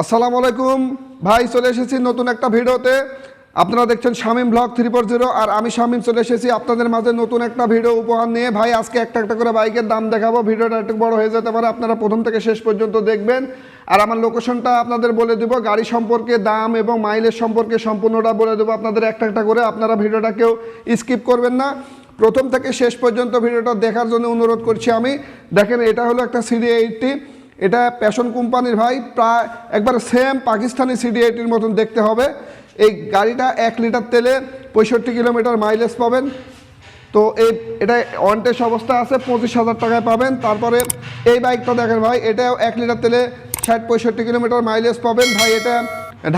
আসসালামু আলাইকুম। ভাই, চলে এসেছি নতুন একটা ভিডিওতে। আপনারা দেখছেন Shamim vlog three four zero আর আমি শামিম চলে এসেছি আপনাদের মাঝে নতুন একটা ভিডিও উপহার নিয়ে। ভাই, আজকে একটা একটা করে বাইকের দাম দেখাবো। ভিডিওটা একটু বড় হয়ে যেতে পারে, আপনারা প্রথম থেকে শেষ পর্যন্ত দেখবেন। আর আমার লোকেশনটা আপনাদের বলে দেবো, গাড়ি সম্পর্কে, দাম এবং মাইলেজ সম্পর্কে সম্পূর্ণটা বলে দেবো আপনাদের একটা একটা করে। আপনারা ভিডিওটা কেউ স্কিপ করবেন না। প্রথম থেকে শেষ পর্যন্ত ভিডিওটা দেখার জন্য অনুরোধ করছি আমি। দেখেন, এটা হলো একটা সিডি এইটটি এটা প্যাশন কোম্পানির ভাই, প্রায় একবার সেম পাকিস্তানি সিডি এইটির মতন দেখতে হবে। এই গাড়িটা এক লিটার তেলে পঁয়ষট্টি কিলোমিটার মাইলেজ পাবেন। তো এই, এটা অন অবস্থা আছে, পঁচিশ হাজার টাকায় পাবেন। তারপরে এই বাইকটা দেখেন ভাই, এটাও এক লিটার তেলে ষাট পঁয়ষট্টি কিলোমিটার মাইলেজ পাবেন। ভাই, এটা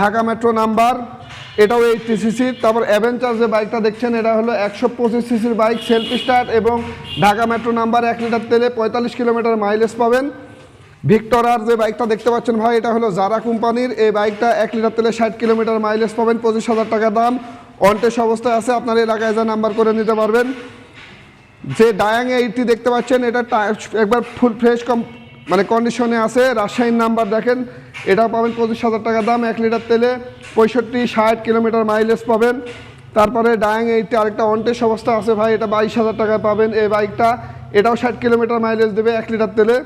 ঢাকা মেট্রো নাম্বার এটাও এইটটি সিসির তারপর অ্যাভেঞ্চার যে বাইকটা দেখছেন, এটা হলো একশো পঁচিশ সিসির বাইক সেলফ স্টার্ট এবং ঢাকা মেট্রো নাম্বার এক লিটার তেলে পঁয়তাল্লিশ কিলোমিটার মাইলেজ পাবেন। ভিক্টরার যে বাইকটা দেখতে পাচ্ছেন ভাই, এটা হলো জারা কোম্পানির। এই বাইকটা এক লিটার তেলে ষাট কিলোমিটার মাইলেজ পাবেন, পঁচিশ হাজার টাকা দাম। অনটেস অবস্থায় আছে, আপনার এলাকায় যা নাম্বার করে নিতে পারবেন। যে ডায়াং এইটটি দেখতে পাচ্ছেন, এটা একবার ফুল ফ্রেশ কম মানে কন্ডিশনে আছে রাজশাহীর নাম্বার দেখেন। এটাও পাবেন পঁচিশ হাজার টাকা দাম, এক লিটার তেলে পঁয়ষট্টি, ষাট কিলোমিটার মাইলেজ পাবেন। তারপরে ডায়াং এইটটি আরেকটা অনটেস অবস্থা আছে ভাই, এটা বাইশ হাজার টাকায় পাবেন এই বাইকটা। এটাও ষাট কিলোমিটার মাইলেজ দেবে এক লিটার তেলে।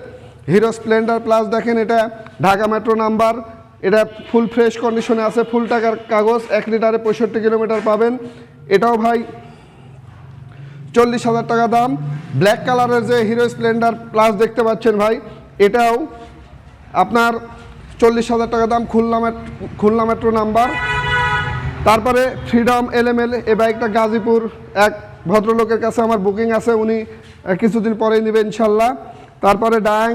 হিরো স্প্লেন্ডার প্লাস দেখেন, এটা ঢাকা মেট্রো নাম্বার এটা ফুল ফ্রেশ কন্ডিশনে আছে ফুল টাকার কাগজ, এক লিটারে পঁয়ষট্টি কিলোমিটার পাবেন। এটাও ভাই চল্লিশ হাজার টাকা দাম। ব্ল্যাক কালারের যে হিরো স্প্লেন্ডার প্লাস দেখতে পাচ্ছেন ভাই, এটাও আপনার চল্লিশ হাজার টাকা দাম, খুলনা খুলনা মেট্রো নাম্বার তারপরে ফ্রিডম এলএমএল এ বাইকটা গাজীপুর, এক ভদ্রলোকের কাছে আমার বুকিং আছে, উনি কিছুদিন পরেই নেবে ইনশাল্লাহ। তারপরে ডায়াং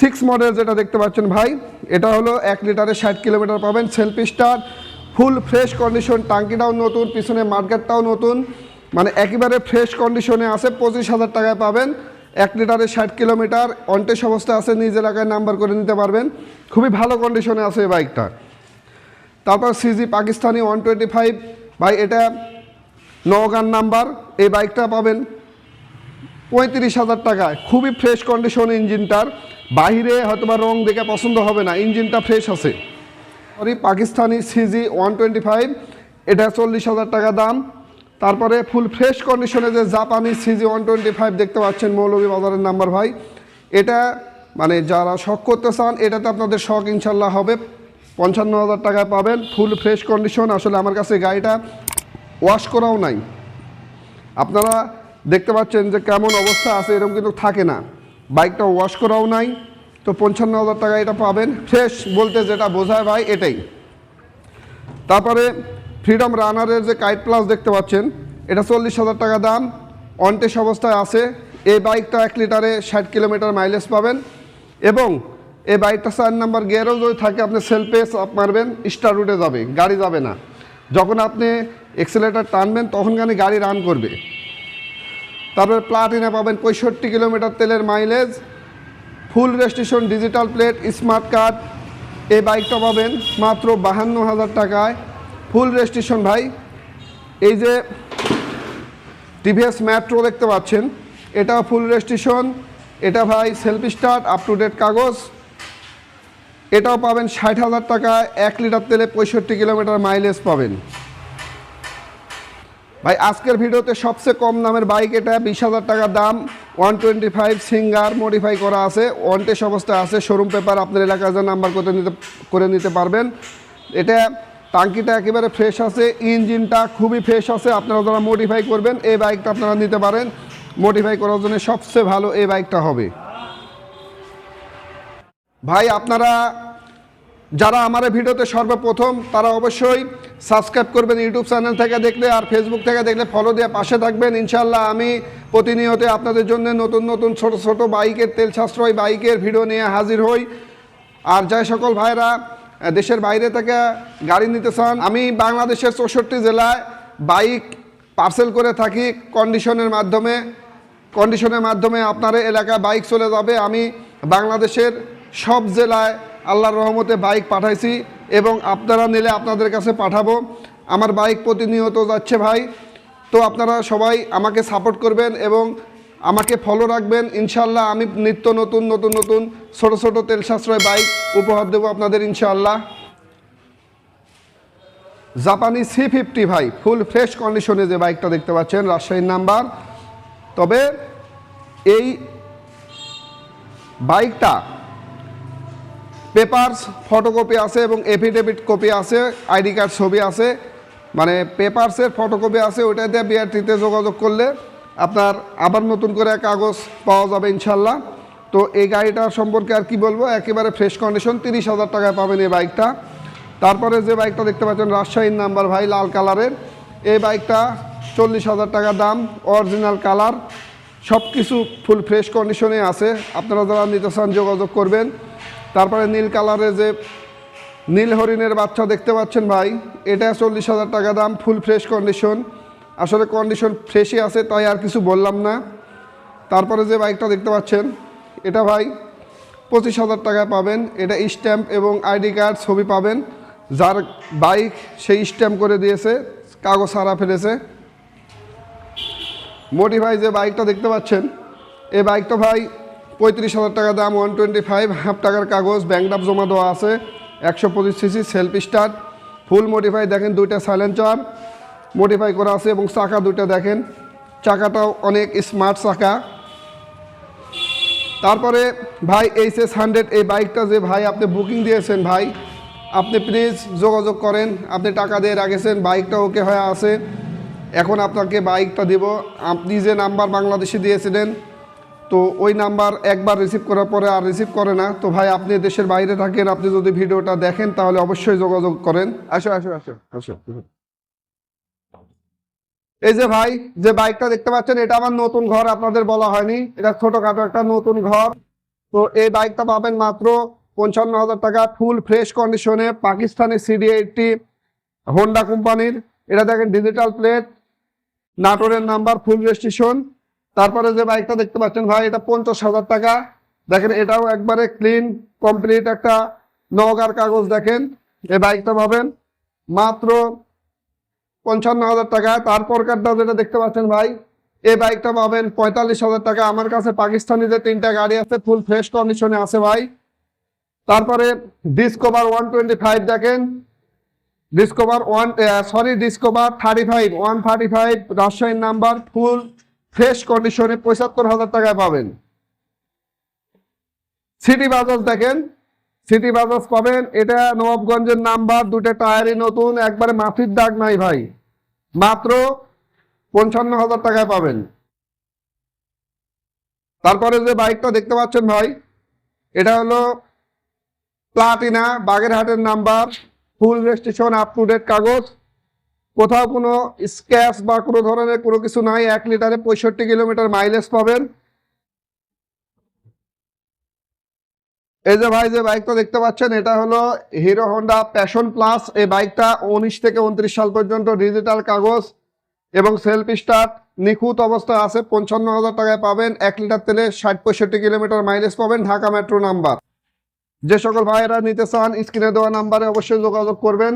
সিক্স মডেল যেটা দেখতে পাচ্ছেন ভাই, এটা হলো এক লিটারে ষাট কিলোমিটার পাবেন self start full fresh condition টাঙ্কিটাও নতুন, পিছনে মার্কেটটাও নতুন মানে একেবারে ফ্রেশ কন্ডিশনে আছে, পঁচিশ হাজার টাকায় পাবেন, এক লিটারে ষাট কিলোমিটার অনটেস অবস্থা আছে, নিজ এলাকায় নাম্বার করে নিতে পারবেন, খুবই ভালো কন্ডিশনে আছে এই বাইকটা তারপর CG Pakistani one twenty five ভাই এটা নগান নাম্বার এই বাইকটা পাবেন পঁয়ত্রিশ হাজার টাকায়। খুবই ফ্রেশ কন্ডিশন ইঞ্জিনটার। বাইরে হয়তো বা রং দেখে পছন্দ হবে না, ইঞ্জিনটা ফ্রেশ আছে। Sorry Pakistani CG one twenty five এটা চল্লিশ হাজার টাকা দাম। তারপরে ফুল ফ্রেশ কন্ডিশনে যে জাপানি সিজি ওয়ান টোয়েন্টি ফাইভ দেখতে পাচ্ছেন মৌলভী বাজারের নাম্বার ভাই। এটা মানে যারা শখ করতে চান, এটাতে আপনাদের শখ ইনশাল্লাহ হবে। পঞ্চান্ন হাজার টাকায় পাবেন ফুল ফ্রেশ কন্ডিশন আসলে আমার কাছে গাড়িটা ওয়াশ করাও নাই। আপনারা দেখতে পাচ্ছেন যে কেমন অবস্থা আছে, এরকম কিন্তু থাকে না। বাইকটা ওয়াশ করাও নাই, তো পঞ্চান্ন হাজার টাকা এটা পাবেন। ফ্রেশ বলতে যেটা বোঝায় ভাই, এটাই। তারপরে ফ্রিডম রানারের যে কাইট প্লাস দেখতে পাচ্ছেন, এটা চল্লিশ হাজার টাকা দাম অনটেস অবস্থায় আছে। এই বাইকটা এক লিটারে ষাট কিলোমিটার মাইলেজ পাবেন এবং এই বাইকটা চার নাম্বার গিয়ারও যদি থাকে, আপনি সেলফে মারবেন স্টার রুটে যাবে, গাড়ি যাবে না। যখন আপনি এক্সেলেটার টানবেন, তখন গানি গাড়ি রান করবে। তারপরে প্লাটিনা পাবেন পঁয়ষট্টি কিলোমিটার তেলের mileage full registration digital plate smart card এই বাইকটা পাবেন মাত্র বাহান্ন হাজার টাকায়। ফুল রেজিস্ট্রেশন ভাই, এই যে টিভিএস ম্যাট্রো দেখতে পাচ্ছেন, এটা ফুল রেজিস্ট্রেশন এটা ভাই self start up to date কাগজ। এটাও পাবেন ষাট হাজার টাকায়, এক লিটার তেলে পঁয়ষট্টি কিলোমিটার মাইলেজ পাবেন। ভাই, আজকের ভিডিওতে সবচেয়ে কম দামের বাইক এটা, বিশ হাজার টাকা দাম, one twenty five Singer modify করা আছে ওয়ান টেস্ট অবস্থায় আছে শোরুম পেপার আপনার এলাকায় যা নাম্বার করে নিতে করে নিতে পারবেন। এটা টাঙ্কিটা একেবারে ফ্রেশ আছে, ইঞ্জিনটা খুবই ফ্রেশ আছে, আপনারা যারা মডিফাই করবেন, এই বাইকটা আপনারা নিতে পারেন। মডিফাই করার জন্য সবচেয়ে ভালো এই বাইকটা হবে। ভাই, আপনারা যারা আমার ভিডিওতে সর্বপ্রথম, তারা অবশ্যই সাবস্ক্রাইব করবেন ইউটিউব চ্যানেল থেকে দেখলে আর ফেসবুক থেকে দেখলে ফলো দিয়ে পাশে থাকবেন। ইনশাল্লাহ আমি প্রতিনিয়ত আপনাদের জন্য নতুন নতুন ছোট ছোট বাইকের তেল সাশ্রয় বাইকের ভিডিও নিয়ে হাজির হই। আর যে সকল ভাইরা দেশের বাইরে থেকে গাড়ি নিতে চান, আমি বাংলাদেশের চৌষট্টি জেলায় বাইক পার্সেল করে থাকি কন্ডিশনের মাধ্যমে। কন্ডিশনের মাধ্যমে আপনার এলাকায় বাইক চলে যাবে। আমি বাংলাদেশের সব জেলায় আল্লাহর রহমতে বাইক পাঠাইছি এবং আপনারা নিলে আপনাদের কাছে পাঠাবো। আমার বাইক প্রতিনিয়ত যাচ্ছে ভাই। তো আপনারা সবাই আমাকে সাপোর্ট করবেন এবং আমাকে ফলো রাখবেন। ইনশাল্লাহ আমি নিত্য নতুন নতুন নতুন ছোট ছোট তেল সাশ্রয় বাইক উপহার দেবো আপনাদের ইনশাল্লাহ জাপানি সি ফিফটি ভাই ফুল ফ্রেশ কন্ডিশনে যে বাইকটা দেখতে পাচ্ছেন, রাজশাহীর নাম্বার। তবে এই বাইকটা পেপারস, ফটোকপি আছে এবং এফিডেভিট কপি আছে, আইডি কার্ড ছবি আছে। মানে পেপারসের ফটোকপি আছে ওইটাতে বিআরটিতে যোগাযোগ করলে আপনার আবার নতুন করে কাগজ পাওয়া যাবে ইনশাল্লাহ তো এই গাড়িটা সম্পর্কে আর কি বলব, একেবারে ফ্রেশ কন্ডিশন তিরিশ হাজার টাকায় পাবেন এই বাইকটা। তারপরে যে বাইকটা দেখতে পাচ্ছেন, রাজশাহীর নাম্বার ভাই, লাল কালারের। এই বাইকটা চল্লিশ হাজার টাকা দাম অরিজিনাল কালার সব কিছু ফুল ফ্রেশ কন্ডিশনে আছে। আপনারা যারা নিতে চান যোগাযোগ করবেন। তারপরে নীল কালারের যে নীল হরিণের বাচ্চা দেখতে পাচ্ছেন ভাই, এটা চল্লিশ হাজার টাকা দাম ফুল ফ্রেশ কন্ডিশন আসলে কন্ডিশন ফ্রেশই আছে, তাই আর কিছু বললাম না। তারপরে যে বাইকটা দেখতে পাচ্ছেন, এটা ভাই পঁচিশ হাজার টাকায় পাবেন। এটা স্ট্যাম্প এবং আইডি কার্ড ছবি পাবেন। যার বাইক সেই স্ট্যাম্প করে দিয়েছে, কাগজ সারা ফেলেছে। মোটিফাই যে বাইকটা দেখতে পাচ্ছেন এই বাইকটা ভাই পঁয়ত্রিশ হাজার টাকা দাম ওয়ান টোয়েন্টি ফাইভ হাফ টাকার কাগজ ব্যাংক ড্রাফ জমা দেওয়া আছে, একশো পঁচিশ CC self start full modify দেখেন দুইটা সাইলেন্সার মডিফাই করা আছে এবং চাকা দুইটা দেখেন, চাকাটাও অনেক স্মার্ট চাকা। তারপরে ভাই এইচ এস হান্ড্রেড এই বাইকটা যে ভাই আপনি বুকিং দিয়েছেন ভাই, আপনি প্লিজ যোগাযোগ করেন, আপনি টাকা দিয়ে রাখেছেন বাইকটা ওকে হয়ে আছে। এখন আপনাকে বাইকটা দিব, আপনি যে নাম্বার বাংলাদেশে দিয়েছিলেন তো ওই নাম্বার একবার রিসিভ করার পরে আর রিসিভ করে না। তো ভাই আপনি দেশের বাইরে থাকেন আপনি যদি ভিডিওটা দেখেন তাহলে অবশ্যই যোগাযোগ করেন। আসো আসো আসো। আসো এই যে ভাই যে বাইকটা দেখতে পাচ্ছেন এটা আমার নতুন ঘর আপনাদের বলা হয়নি। এটা ছোটখাটো একটা নতুন ঘর। তো এই বাইকটা পাবেন মাত্র পঞ্চান্ন হাজার টাকা ফুল ফ্রেশ কন্ডিশনে পাকিস্তানি সিডি এইটটি হোন্ডা কোম্পানির। এটা দেখেন ডিজিটাল প্লেট নাটোরের নাম্বার ফুল রেজিস্ট্রেশন তারপরে যে বাইকটা দেখতে পাচ্ছেন ভাই, এটা পঞ্চাশ হাজার টাকা। দেখেন, এটাও একবারে ক্লিন কমপ্লিট একটা নগার কাগজ দেখেন, এই বাইকটা পাবেন। মাত্র পঞ্চান্ন হাজার টাকা। তারপর কারটা যেটা দেখতে পাচ্ছেন ভাই, এই বাইকটা পাবেন পঁয়তাল্লিশ হাজার টাকা। আমার কাছে পাকিস্তানি যে তিনটা গাড়ি আছে ফুল ফ্রেশ কন্ডিশনে আছে ভাই। তারপরে ডিসকভার ওয়ান টোয়েন্টি ফাইভ দেখেন। Discover one sorry Discover thirty five one thirty five রাজশাহীর নাম্বার ফুল ফ্রেশ কন্ডিশনে পঁচাত্তর হাজার টাকায় পাবেন। সিটি বাজাজ দেখেন। সিটি বাজাজ পাবেন। এটা নবাবগঞ্জের নাম্বার দুটো টায়ারই নতুন, একবারে মাফির দাগ নাই ভাই। মাত্র পঞ্চান্ন হাজার টাকায় পাবেন। তারপরে যে বাইকটা দেখতে পাচ্ছেন ভাই, এটা হলো প্লাটিনা বাগেরহাটের number full registration up to date কাগজ। কোথাও কোনো স্ক্যাচ বা কোনো ধরনের কোনো কিছু নাই, এক লিটারে পঁয়ষট্টি কিলোমিটার মাইলেজ পাবেন। এই যে ভাই, যে বাইকটা দেখতে পাচ্ছেন, এটা হলো হিরো হন্ডা প্যাশন প্লাস এই বাইকটা উনিশ থেকে উনত্রিশ সাল পর্যন্ত ডিজিটাল কাগজ এবং সেলফ স্টার্ট নিখুঁত অবস্থায় আছে, পঞ্চান্ন হাজার টাকায় পাবেন। এক লিটার তেলে ষাট পঁয়ষট্টি কিলোমিটার মাইলেজ পাবেন, ঢাকা মেট্রো নাম্বার যে সকল ভাইয়েরা নিতে চান, স্ক্রিনে দেওয়া নাম্বারে অবশ্যই যোগাযোগ করবেন।